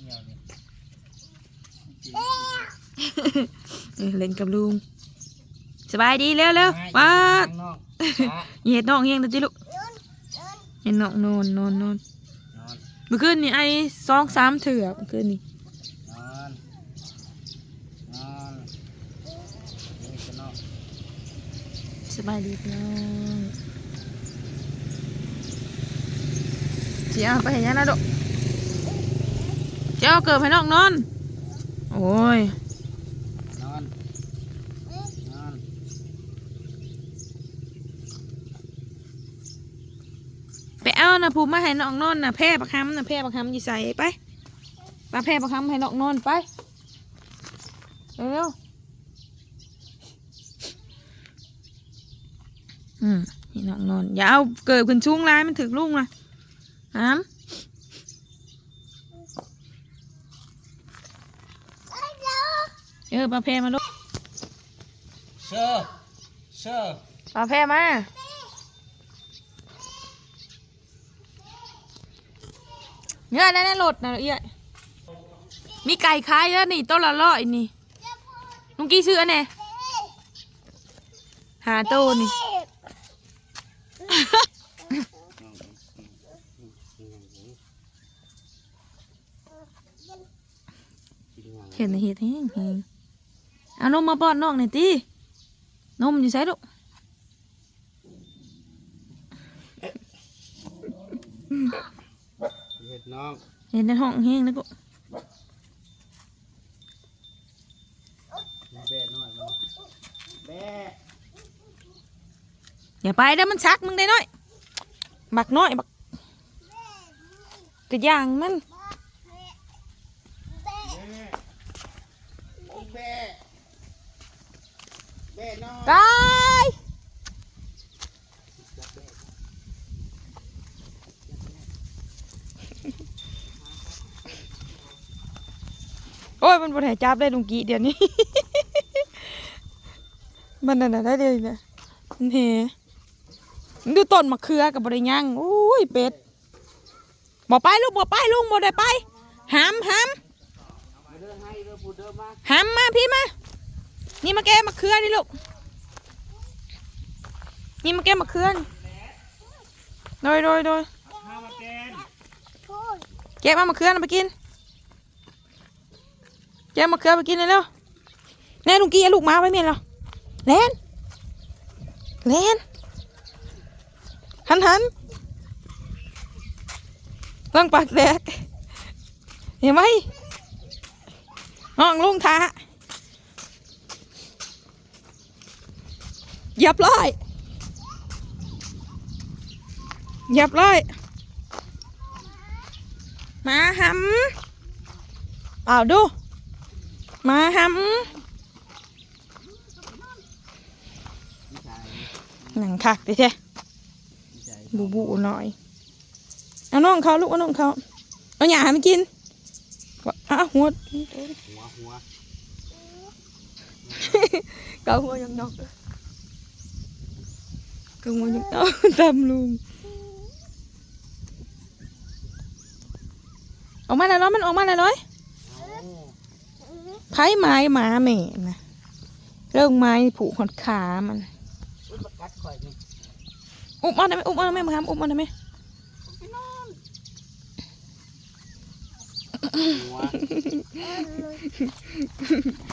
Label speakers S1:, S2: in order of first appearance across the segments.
S1: เหี่ยวนี่
S2: เออเล่นกับลุง สบายดีเร็วเร็ว
S1: ง่ย
S2: ว้า
S1: ข้างนอกช้า
S2: เหยียดน้องเฮียงเด้อจิลูกเห็นน้องนอนนอนนอน
S1: นอน
S2: เมื่อคืนนี่ไอ้สองสามเถื่อเมื่อคืนนี่
S1: นอนนอนนี่ข้างนอก
S2: สบายดีพี่น้องเจียวไปเห็นยังนะลูก เจียวเกิดให้น้องนอน โอ้ย
S1: นอน นอน
S2: ไปเอานะภูมิมาให้น้องนอนนะแพร่ประคำนะแพร่ประคำอยู่ใส่ไปปลาแพร่ประคำให้น้องนอนไป เร็วๆอืมให้น้องนอน อย่าเอาเกิดขึ้นชุ่งร้ายมันถึกลุงนะน้ำ เออปลาแพร่มาลูก
S1: เชื่อเชื่อ
S2: ปลาแพร่มา เนี่ยนั่นน่ะรถนะเอี้ยมีไก่ขายแล้วนี่ต้นละร้อยนี่ลุงกี้ซื้ออันไหนหาโตนี่เห็นเห็ดแห้งแห้ง เอานมมาป้อนน้องหน่อยตีนมอยู่ใส่ลูก
S1: เห็ดน้อง
S2: เห็นในห้องแห้งนะกู
S1: แบะหน่อยมันแบะ
S2: อย่าไปเด้อมันชักมึงได้น้อย บักน้อยบักกระย่างมัน
S1: แบะแบะน้อง
S2: กายโอ้ยมันบนหายจับได้ลุงกี้เดี๋ยวนี้ มันนั่นน่ะได้เดียเนี่ยนเฮมึงดูต้นมะเขือกับบริยังโอ้ยเป็ดบอไปลูกบอไปลุงบอกได้ไปหามหาม
S1: มาเดินให้เดินพูดเดินมา
S2: หามมาพี่มา นี่มาแกมะเขือนี่ลูก นี่มาแก้มะเขือนี่โดยโดยโดย
S1: ข้าวมาแกน
S2: แกะมามะเขือนะไปกินแกะมะเขือไปกินเลยเร็วแน่ลุงกี้เอาลูกหมาไปเมียนเหรอแลนแลนหันหันเรื่องปากแดกเห็นไหมน้องลุงท้าเหยับร้อยเหยับร้อยมาหำเอาดู มาห
S1: ไม่ใช่ำ
S2: หนังคักดิเท่
S1: ไม่ใช่
S2: บูบูหน่อยเอาน้องเขาลูกเอาน้องเขาเอาหยาห้มันกินอ้าวหัว
S1: หัวหัว
S2: เกาหัวยังนอกเกาหัวยังนอกตามลุง ออกมาแล้วร้อยมันออกมาแล้วร้อย
S1: เอา
S2: ไผ่ไม้หมาแม่นะเรื่องไม้ผูกหดขามัน
S1: อุ้ยมากัดข่อยนี่
S2: อุ้มเอาได้ไหมอุ้มเอาได้ไหมมาครับอุ้มเอาได้ไหม
S1: ไปนอนหัว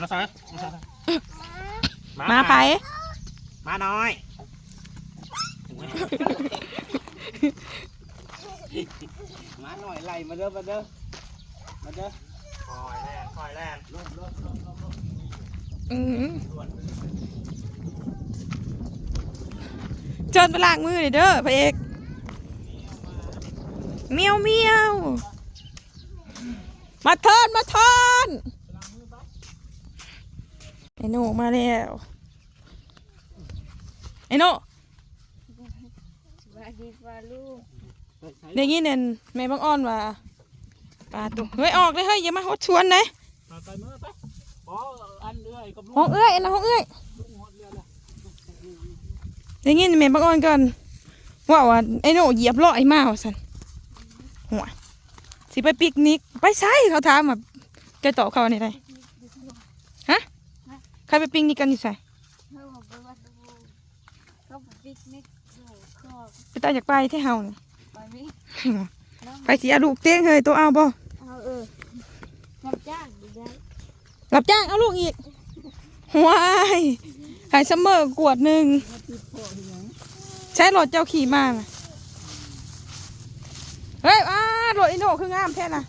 S1: มาใส่มาใส่
S2: มาไผ่
S1: มาหน่อยมาหน่อยไล่มาเด้อมาเด้อ มาเด้อคอยแลนคอยแลนลบลบลบลบลบ
S2: อืมเจนไปล้างมือเลยเด้อพระเอกเมียวเมียวมาเทินมาเทินไอ้โน่มาแล้วไอ้โน่
S3: สวัสดีป้าลูก
S2: เดี๋ยวนี้เนี่ยแม่บังอ้อนว่า ปลาตัวเฮ้ยออกเลยเฮ้ยอย่ามาหดชวนนะ
S1: มาไปมือไปอ๋ออันเอื้อยกับลูก
S2: ห้องเอ้ยนะห้องเอ้ยเดี๋ยวนี้แม่บังอ้อนก่อนว่าว่าไอ้โน่เหยียบล้อไอ้มาว่าสันหัวสิไปปิกนิกไปใช่เขาถามแบบจะตอบเขาในไรฮะใครไปปิกนิกกันอยู่ใส่
S3: เขาบอกไปวัดดูเขาไปปิกนิกอยู่คอก
S2: ไปตายจากไปที่เฮานี่
S3: ไปไหม
S2: ไปสิเอาลูกเต้งเฮ้ยตัวเอาบ่
S3: เออรับจ้างดีได้
S2: รับจ้างเอาลูกอีกว้ายหายซัมเมอร์กวดหนึ่งใช้รถเจ้าขี่มาน่ะเฮ้ยอ้ารถอิโนคืองามแท้นะ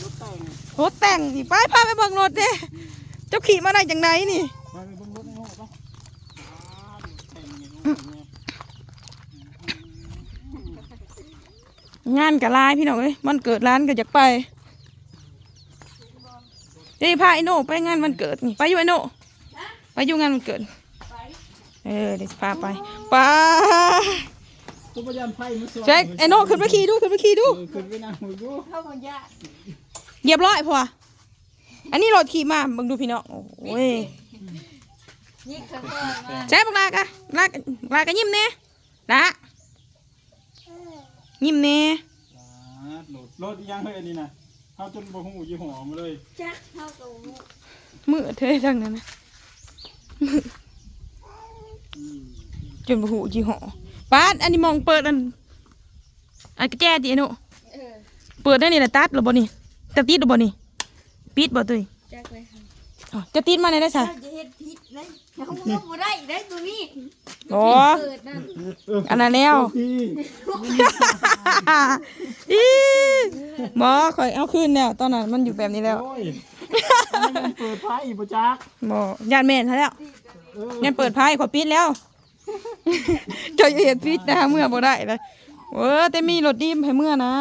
S4: รถแต่ง
S2: รถแต่งสิไปพาไปเบิ่งรถเด้เจ้าขี่มาได้จังได
S4: นี่รถในห้องไปอ่ารถแต่งอย่างนี้เนี่ย
S2: งานกะลายพี่น้องเอ้ยมันเกิดร้านก็อยากไปเดี๋ยวพาไอโน่ไปงานวันเกิดนี่ไปอยู่ไอโน่ไปอยู่งานวันเกิดเออเดี๋ยวสิพาไปไป
S4: ตัวประยันไฟมาสว
S2: แจ็คไอโน่ขึ้นไปขี่ดูขึ้นไปขี่ดู
S4: เออขึ้นไปนั่งมือดู
S3: เขาบอกญาติ
S2: เหยียบร้อยพออันนี้รถขี่มาเบิ่งดูพี่น้องโอ้ย
S3: นี่เขาบอกว่า
S2: ใช่บักลากะลากลากะยิ้มเน่ละ ยิ้มเน่
S4: อ่าโหลดโหลดอีกอยังเฮ้ยอันนี้นะเอาจนบ่หูยี่ห้อมาเลย
S3: จักเขากับลูก
S2: มือเธอทั้งนั้นนะ
S4: อืม
S2: จนบ่หูยี่ห้อป้าดอันนี้มองเปิดอันอันกระแจดิไอ้หนู
S3: เออ
S2: เปิดได้นี่ละตัดหรือบ่นี่จะติดหรือบ่นี่ปิดบ่ตุ้ย
S3: จักเลยค่ะ
S2: อ๋อจะติดมาในได้ซะ
S3: เราจะเฮ็ดพิษเลย เขาบอกบ่ได้ได้ตัวนี้
S2: อ๋อ
S3: เปิดนั่น
S2: อันนั้นแล้ว
S4: พี่
S2: อีบ่ข่อยเอาคืนแล้วตอนนั้นมันอยู่แบบนี้แล้ว
S4: โอ้ยอันนี้มันเปิดไฟประจักษ์
S2: บ่ยานแม่นซะแล้ว
S4: เออ
S2: ยันเปิดไพ่ขอยปิดแล้วเจ้าอย่าเห็นปิดนะเมื่อบ่ได้เลยเออแต่มีรถดีมให้เมื่อนะ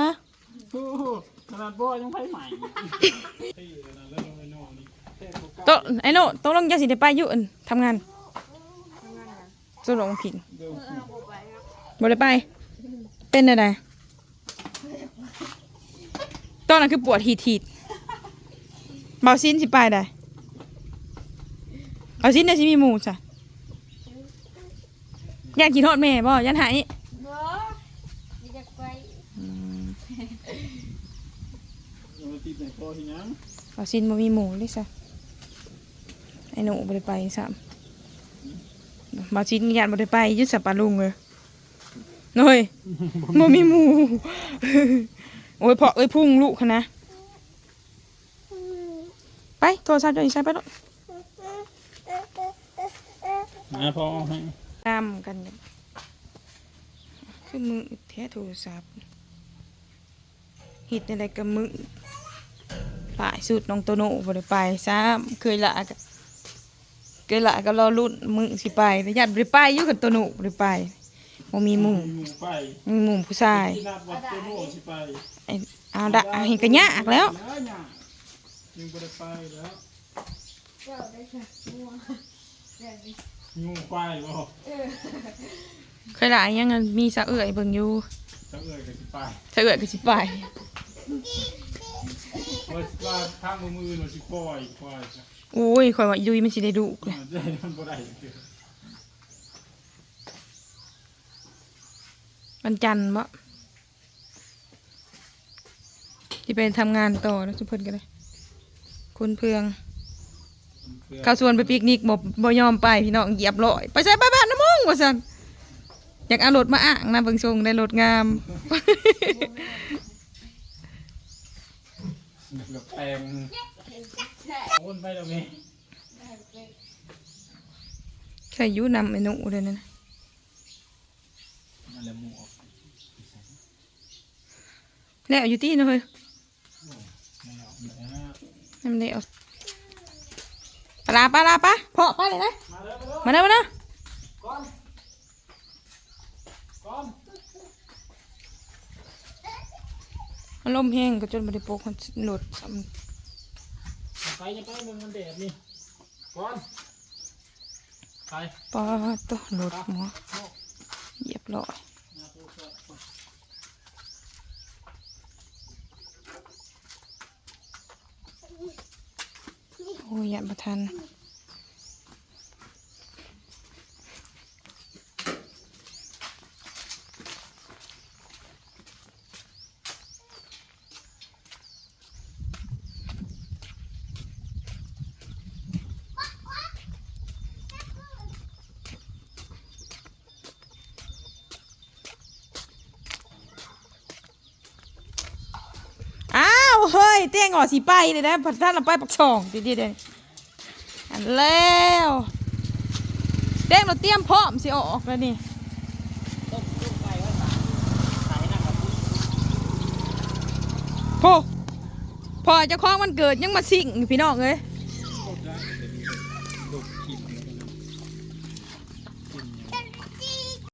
S4: โอ้โหขนาดบ่ยังไฟใหม่ โตล้า
S2: ไอ้โน่ตกลงจะสิได้ไปอยู่อั่นทำงาน
S3: ทำงานนะ
S2: สุหลงผิง
S4: เดี๋ยว
S3: เออเอาไปครับ
S2: บ่ได้ไป เป็นอะไรตอนนั้นคือปวดหีดหีดเบาซินสิไปได้เบาซินได้สิมีหมูจ้ะอยากกินทอดแม่บ่ยันหาย
S3: บ่ไม่อยากไป
S4: เอาติดในคอที่ยัง
S2: เบาซินบ่มีหมูเลยจ้ะไอ้หนูบ่ได้ไปซ้ำเบาซินยันบ่ได้ไปอยึดสับปะลุงเลยน้อยบ่มีหมูโอ้ยเพาะเอ้ยพุ่งลูกเขานะ ไปโทรศัพท์เดี๋ยวนี้ใช้ไปแล้ว
S4: นะพอเอาให้
S2: ตามกันเนี่ยคือมือแท้โทรศัพท์หิดอะไรกับมือหลายสุดน้องโตโน่บ่ได้ไปซ้ำเคยละกะ เคยละก็รอรุ่นมือสิไปแต่ญาติบ่ได้ไปอยู่กับโตโน่บ่ได้ไปบ่มีหมู่
S4: หมูไป
S2: มีหมู่ผู้ชาย
S4: ที่นัดวัดตัวโน่สิไป
S2: ไอ้เอาดะเอาเห็นก็ยากแล้ว
S4: แล้วเนี่ยยังบ่ได้ไปแล้ว
S3: เจ้าได้ค่ะมัวเดี๋ยวนี้
S4: งูไฟบ่
S2: เคยละยังงั้นมีสะเอื่อยเบิ่งอยู่
S4: จะเอ่ยก็สิไป
S2: สะเอื่อยก็สิไป
S4: ว่าว่าทางมือมือมันสิปล่อยปล่อยจ้ะ
S2: โอ้ยข่อยว่ายุยมันสิได้ลูกเลย
S4: ได้มันบ่ได้เด้อ
S2: วันจันทร์บ่ที่ไปทำงานต่อแล้วสุเพิ่นก็ได้คุณเพือง
S4: เพื่อ
S2: เขาชวนไปปิกนิกบ่บ่ยอมไปพี่น้องเหยียบลอยไปใส่ไปบ้านน้ำมงว่าซั่นอยากเอารถมาอ้างนะเบิ่งทรงได้รถงาม
S4: แบบแปลง โอนไปแล้วนี่
S2: ใครอยู่นำไอ้หนูเด้อนั่นน่ะ
S4: นั่นแหละหมูออก
S2: แล้วอยู่ที่เนาะเฮ้ย
S4: ไม่ออกนะ
S2: ให้มันได้เอาปลาปลาปลาปลาเพาะปลาเลยนะ
S4: มาเด้อมาเด้อ
S2: มาเด้อมาเด้อ
S4: ก่อนก่อน
S2: มันลมแห้งก็จนบ่ได้ปกมันหลุดซ้
S4: ไปจะไปมึงมันแดดนี่ก่อนไป
S2: ปลาตัวหลุดหมอเหยียบลอยโอ้ยยันประทัน เต้งออสีไปเลยนะพัดท่านเราไปปักช่องดีดีเลยอันแล้วเต้งเราเตรียมพร้อมสิออกแล้วนี่
S1: ต้มต้มไก่ไว้ตาใส่น้ำกับพุ้
S2: โพพอเจ้าของมันเกิดยังมาสิ่งพี่น้องเอ้ย